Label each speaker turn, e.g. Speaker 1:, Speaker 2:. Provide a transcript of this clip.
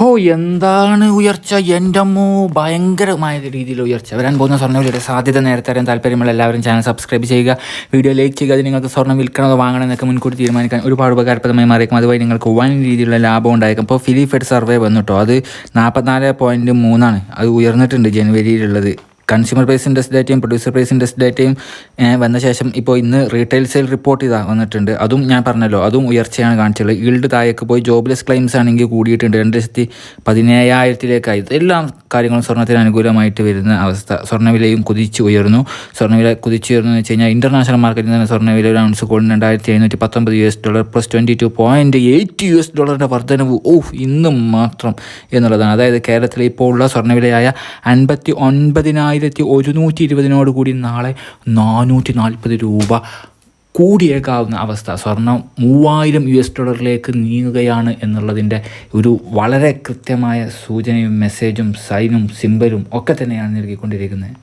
Speaker 1: ഓ എന്താണ് ഉയർച്ച? എന്റെ അമ്മോ ഭയങ്കരമായ രീതിയിൽ ഉയർച്ച. വരാൻ പോകുന്ന സ്വർണവിലയുടെ സാധ്യത നേരത്തെ അറിയാൻ താല്പര്യമുള്ള എല്ലാവരും ചാനൽ സബ്സ്ക്രൈബ് ചെയ്യുക. വീഡിയോ ലൈക്ക് ചെയ്യുക. അത് നിങ്ങൾക്ക് സ്വർണം വിൽക്കണമോ വാങ്ങണം എന്നൊക്കെ മുൻകൂട്ടി തീരുമാനിക്കാൻ ഒരുപാട് ഉപകാരപ്രദമായി മാറിയേക്കും. അതുവഴി നിങ്ങൾക്ക് വൻ രീതിയിലുള്ള ലാഭം ഉണ്ടായേക്കും. അപ്പോൾ ഫിലിഫെഡ് സർവേ വന്നിട്ടോ അത് നാൽപ്പത്തിനാല് പോയിന്റ് മൂന്നാണ്. അത് ഉയർന്നിട്ടുണ്ട് ജനുവരിയിലുള്ളത്. കൺസ്യൂമർ പ്രൈസ് ഇൻഡെക്സ് ഡേറ്റയും പ്രൊഡ്യൂസർ പ്രൈസ് ഇൻഡെക്സ് ഡേറ്റയും വന്ന ശേഷം ഇപ്പോൾ ഇന്ന് റീറ്റെയിൽ സെയിൽ റിപ്പോർട്ട് ഇതാ വന്നിട്ടുണ്ട്. അതും ഞാൻ പറഞ്ഞല്ലോ അതും ഉയർച്ചയാണ് കാണിച്ചുള്ളത് ഈൽഡ് താഴേക്ക് പോയി ജോബ്ലെസ് ക്ലെയിംസ് ആണെങ്കിൽ കൂടിയിട്ടുണ്ട്. രണ്ട് ലക്ഷത്തി പതിനേഴായിരത്തിലേക്കായി എല്ലാം കാര്യങ്ങളും സ്വർണത്തിന് അനുകൂലമായിട്ട് വരുന്ന അവസ്ഥ. സ്വർണവിലയും കുതിച്ചു ഉയർന്നു. സ്വർണവില കുതിച്ചുയർന്നു എന്ന് വെച്ച് കഴിഞ്ഞാൽ ഇന്റർനാഷണൽ മാർക്കറ്റിൽ നിന്ന് സ്വർണവില ഒരു ഔൺസ് കോളിന് രണ്ടായിരത്തി എഴുന്നൂറ്റി പത്തൊമ്പത് U S dollar plus twenty two point eight U S ഡോളറിന്റെ വർധനവ്. ഓഹ് ഇന്നും മാത്രം എന്നുള്ളതാണ്. അതായത് കേരളത്തിൽ ഇപ്പോൾ ഉള്ള സ്വർണവിലയായ അൻപത്തി ഒൻപതിനായിരത്തി ഒരുന്നൂറ്റി ഇരുപതിനോട് കൂടി നാളെ നാനൂറ്റി നാൽപ്പത് രൂപ കൂടിയേക്കാവുന്ന അവസ്ഥ. സ്വർണം മൂവായിരം യു എസ് ഡോളറിലേക്ക് നീങ്ങുകയാണ് എന്നുള്ളതിന്റെ ഒരു വളരെ കൃത്യമായ സൂചനയും മെസ്സേജും സൈനും സിമ്പലും ഒക്കെ തന്നെയാണ് നൽകിക്കൊണ്ടിരിക്കുന്നത്.